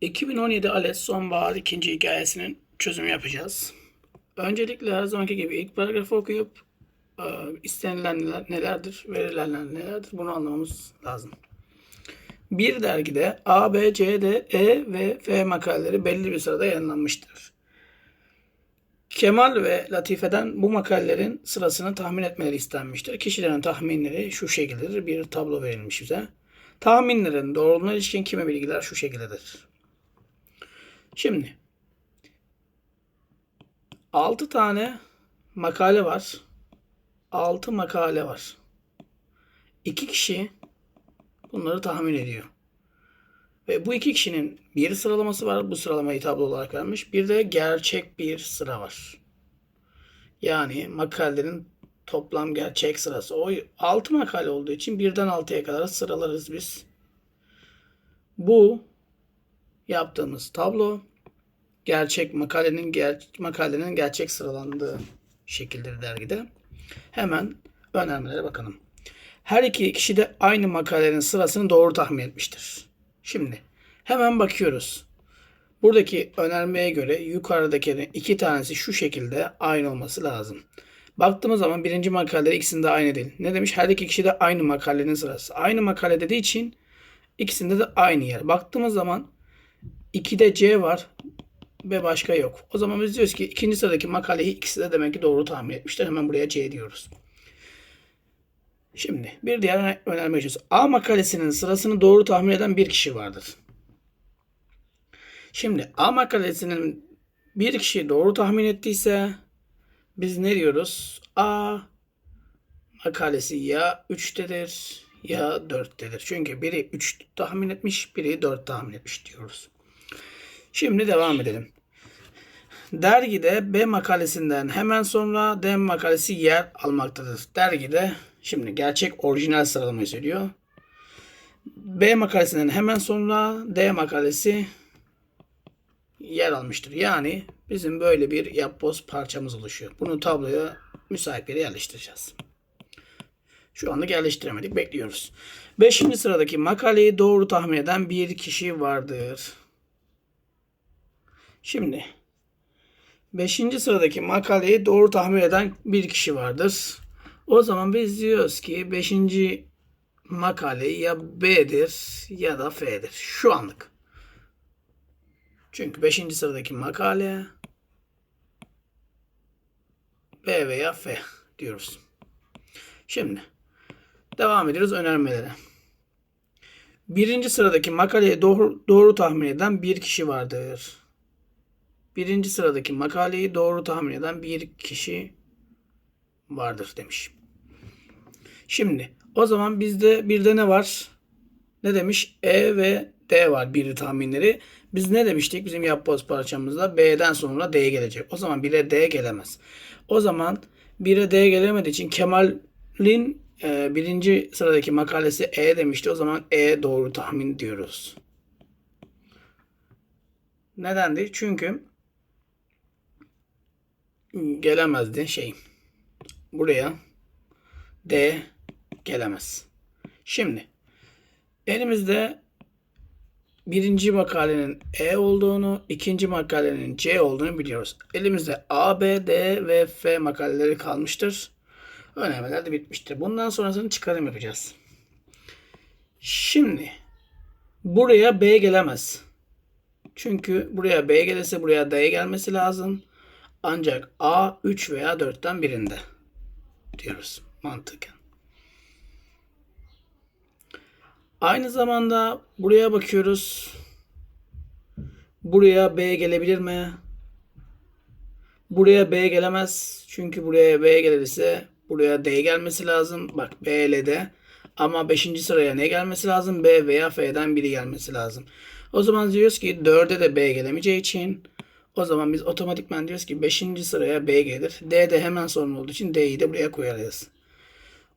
2017 ALES sonbahar ikinci hikayesinin çözümü yapacağız. Öncelikle her zamanki gibi ilk paragrafı okuyup e, istenilen neler- nelerdir, verilenler nelerdir bunu anlamamız lazım. Bir dergide A, B, C, D, E ve F makaleleri belli bir sırada yayınlanmıştır. Kemal ve Latife'den bu makalelerin sırasını tahmin etmeleri istenmiştir. Kişilerin tahminleri şu şekildedir. Bir tablo verilmiş bize. Tahminlerin doğruluğuna ilişkin kimi bilgiler şu şekildedir. Şimdi 6 tane makale var. 6 makale var. 2 kişi bunları tahmin ediyor. Ve bu iki kişinin bir sıralaması var. Bu sıralamayı tablo olarak vermiş. Bir de gerçek bir sıra var. Yani makalelerin toplam gerçek sırası. O 6 makale olduğu için birden 6'ya kadar sıralarız biz. Bu yaptığımız tablo gerçek makalenin ger makalenin gerçek sıralandığı şekilde dergide. Hemen önermelere bakalım. Her iki kişi de aynı makalenin sırasını doğru tahmin etmiştir. Şimdi hemen bakıyoruz. Buradaki önermeye göre yukarıdaki iki tanesi şu şekilde aynı olması lazım. Baktığımız zaman birinci makalede ikisinde aynı değil. Ne demiş? Her iki kişi de aynı makalenin sırası. Aynı makale dediği için ikisinde de aynı yer. Baktığımız zaman 2'de C var ve başka yok. O zaman biz diyoruz ki ikinci sıradaki makaleyi ikisi de demek ki doğru tahmin etmişler. Hemen buraya C diyoruz. Şimdi bir diğer önerme geçiyoruz. A makalesinin sırasını doğru tahmin eden bir kişi vardır. Şimdi A makalesinin bir kişi doğru tahmin ettiyse biz ne diyoruz? A makalesi ya 3'tedir ya 4'tedir. Çünkü biri 3 tahmin etmiş, biri 4 tahmin etmiş diyoruz. Şimdi devam edelim. Dergide B makalesinden hemen sonra D makalesi yer almaktadır. Dergide şimdi gerçek orijinal sıralamayı söylüyor. B makalesinden hemen sonra D makalesi yer almıştır. Yani bizim böyle bir yapboz parçamız oluşuyor. Bunu tabloya müsait bir yere yerleştireceğiz. Şu anda yerleştiremedik. Bekliyoruz. Beşinci sıradaki makaleyi doğru tahmin eden bir kişi vardır. Şimdi Beşinci sıradaki makaleyi doğru tahmin eden bir kişi vardır. O zaman biz diyoruz ki beşinci makale ya B'dir ya da F'dir. Şu anlık. Çünkü beşinci sıradaki makale B veya F diyoruz. Şimdi devam ediyoruz önermelere. Birinci sıradaki makaleyi doğru, doğru tahmin eden bir kişi vardır. Birinci sıradaki makaleyi doğru tahmin eden bir kişi vardır demiş. Şimdi o zaman bizde bir de ne var? Ne demiş? E ve D var biri tahminleri. Biz ne demiştik bizim yapboz parçamızda? B'den sonra D gelecek. O zaman 1'e D gelemez. O zaman 1'e D gelemediği için Kemal'in e, birinci sıradaki makalesi E demişti. O zaman E doğru tahmin diyoruz. Nedendi? Çünkü gelemezdi şey. Buraya D gelemez. Şimdi elimizde birinci makalenin E olduğunu, ikinci makalenin C olduğunu biliyoruz. Elimizde A, B, D ve F makaleleri kalmıştır. Önermeler de bitmiştir. Bundan sonrasını çıkarım yapacağız. Şimdi buraya B gelemez. Çünkü buraya B gelirse buraya D gelmesi lazım. Ancak A 3 veya 4'ten birinde diyoruz mantıken. Aynı zamanda buraya bakıyoruz. Buraya B gelebilir mi? Buraya B gelemez. Çünkü buraya B gelirse buraya D gelmesi lazım. Bak B ile D. Ama 5. sıraya ne gelmesi lazım? B veya F'den biri gelmesi lazım. O zaman diyoruz ki 4'e de B gelemeyeceği için o zaman biz otomatikman diyoruz ki 5. sıraya B gelir. D de hemen sonra olduğu için D'yi de buraya koyarız.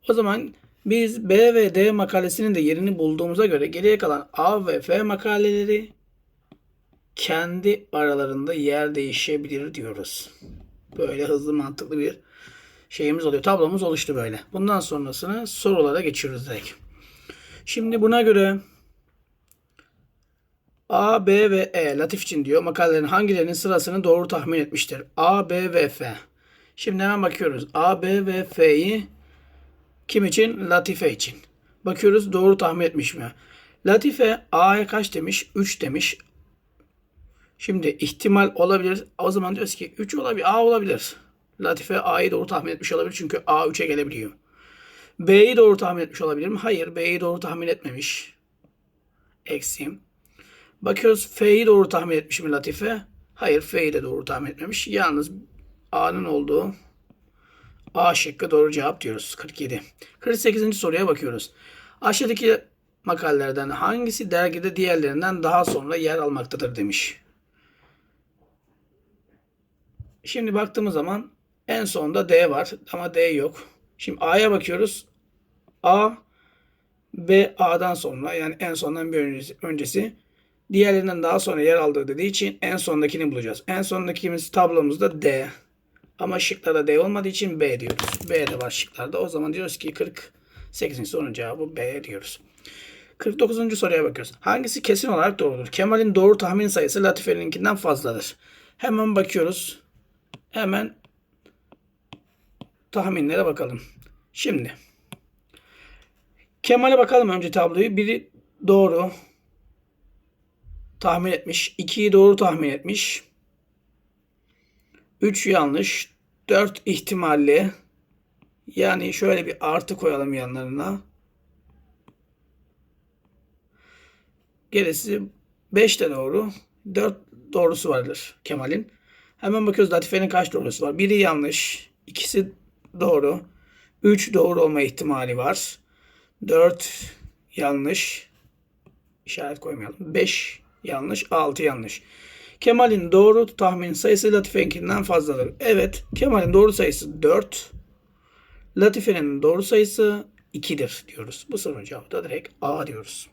O zaman biz B ve D makalesinin de yerini bulduğumuza göre geriye kalan A ve F makaleleri kendi aralarında yer değişebilir diyoruz. Böyle hızlı mantıklı bir şeyimiz oluyor. Tablomuz oluştu böyle. Bundan sonrasını sorulara geçiyoruz direkt. Şimdi buna göre A, B ve E Latif için diyor makalelerin hangilerinin sırasını doğru tahmin etmiştir? A, B ve F. Şimdi hemen bakıyoruz. A, B ve F'yi kim için? Latife için. Bakıyoruz doğru tahmin etmiş mi? Latife A'ya kaç demiş? 3 demiş. Şimdi ihtimal olabilir. O zaman diyoruz ki 3 olabilir. A olabilir. Latife A'yı doğru tahmin etmiş olabilir. Çünkü A 3'e gelebiliyor. B'yi doğru tahmin etmiş olabilir mi? Hayır. B'yi doğru tahmin etmemiş. Eksi. Bakıyoruz F'yi doğru tahmin etmiş mi Latife? Hayır. F'yi de doğru tahmin etmemiş. Yalnız A'nın olduğu A şıkkı doğru cevap diyoruz. 47. 48. soruya bakıyoruz. Aşağıdaki makalelerden hangisi dergide diğerlerinden daha sonra yer almaktadır demiş. Şimdi baktığımız zaman en sonda D var ama D yok. Şimdi A'ya bakıyoruz. A B A'dan sonra yani en sondan bir öncesi, öncesi diğerlerinden daha sonra yer aldığı dediği için en sondakini bulacağız. En sondakimiz tablomuzda D. Ama şıklarda D olmadığı için B diyoruz. B de var şıklarda. O zaman diyoruz ki 48. sorunun cevabı B diyoruz. 49. soruya bakıyoruz. Hangisi kesin olarak doğrudur? Kemal'in doğru tahmin sayısı Latife'ninkinden fazladır. Hemen bakıyoruz. Hemen tahminlere bakalım. Şimdi Kemal'e bakalım önce tabloyu. Biri doğru tahmin etmiş. 2'yi doğru tahmin etmiş. 3 yanlış. 4 ihtimalli. Yani şöyle bir artı koyalım yanlarına. Gerisi 5 de doğru. 4 doğrusu vardır Kemal'in. Hemen bakıyoruz Latife'nin kaç doğrusu var. Biri yanlış. ikisi doğru. 3 doğru olma ihtimali var. 4 yanlış. İşaret koymayalım. 5 yanlış. 6 yanlış. Kemal'in doğru tahmin sayısı Latife'ninkinden fazladır. Evet. Kemal'in doğru sayısı 4. Latife'nin doğru sayısı 2'dir diyoruz. Bu sorunun cevabı da direkt A diyoruz.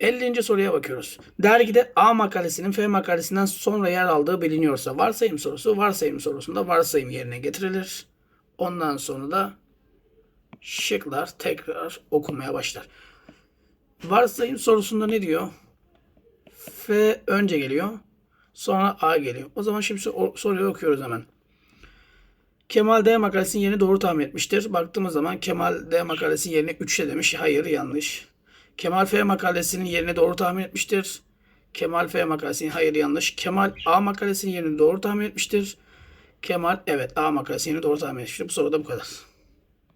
50. soruya bakıyoruz. Dergide A makalesinin F makalesinden sonra yer aldığı biliniyorsa varsayım sorusu varsayım sorusunda varsayım yerine getirilir. Ondan sonra da şıklar tekrar okumaya başlar. Varsayım sorusunda ne diyor? F önce geliyor. Sonra A geliyor. O zaman şimdi soruyu okuyoruz hemen. Kemal D makalesinin yerini doğru tahmin etmiştir. Baktığımız zaman Kemal D makalesinin yerini 3'e demiş. Hayır yanlış. Kemal F makalesinin yerini doğru tahmin etmiştir. Kemal F makalesinin hayır yanlış. Kemal A makalesinin yerini doğru tahmin etmiştir. Kemal evet A makalesini doğru tahmin etmiştir. Bu soruda bu kadar.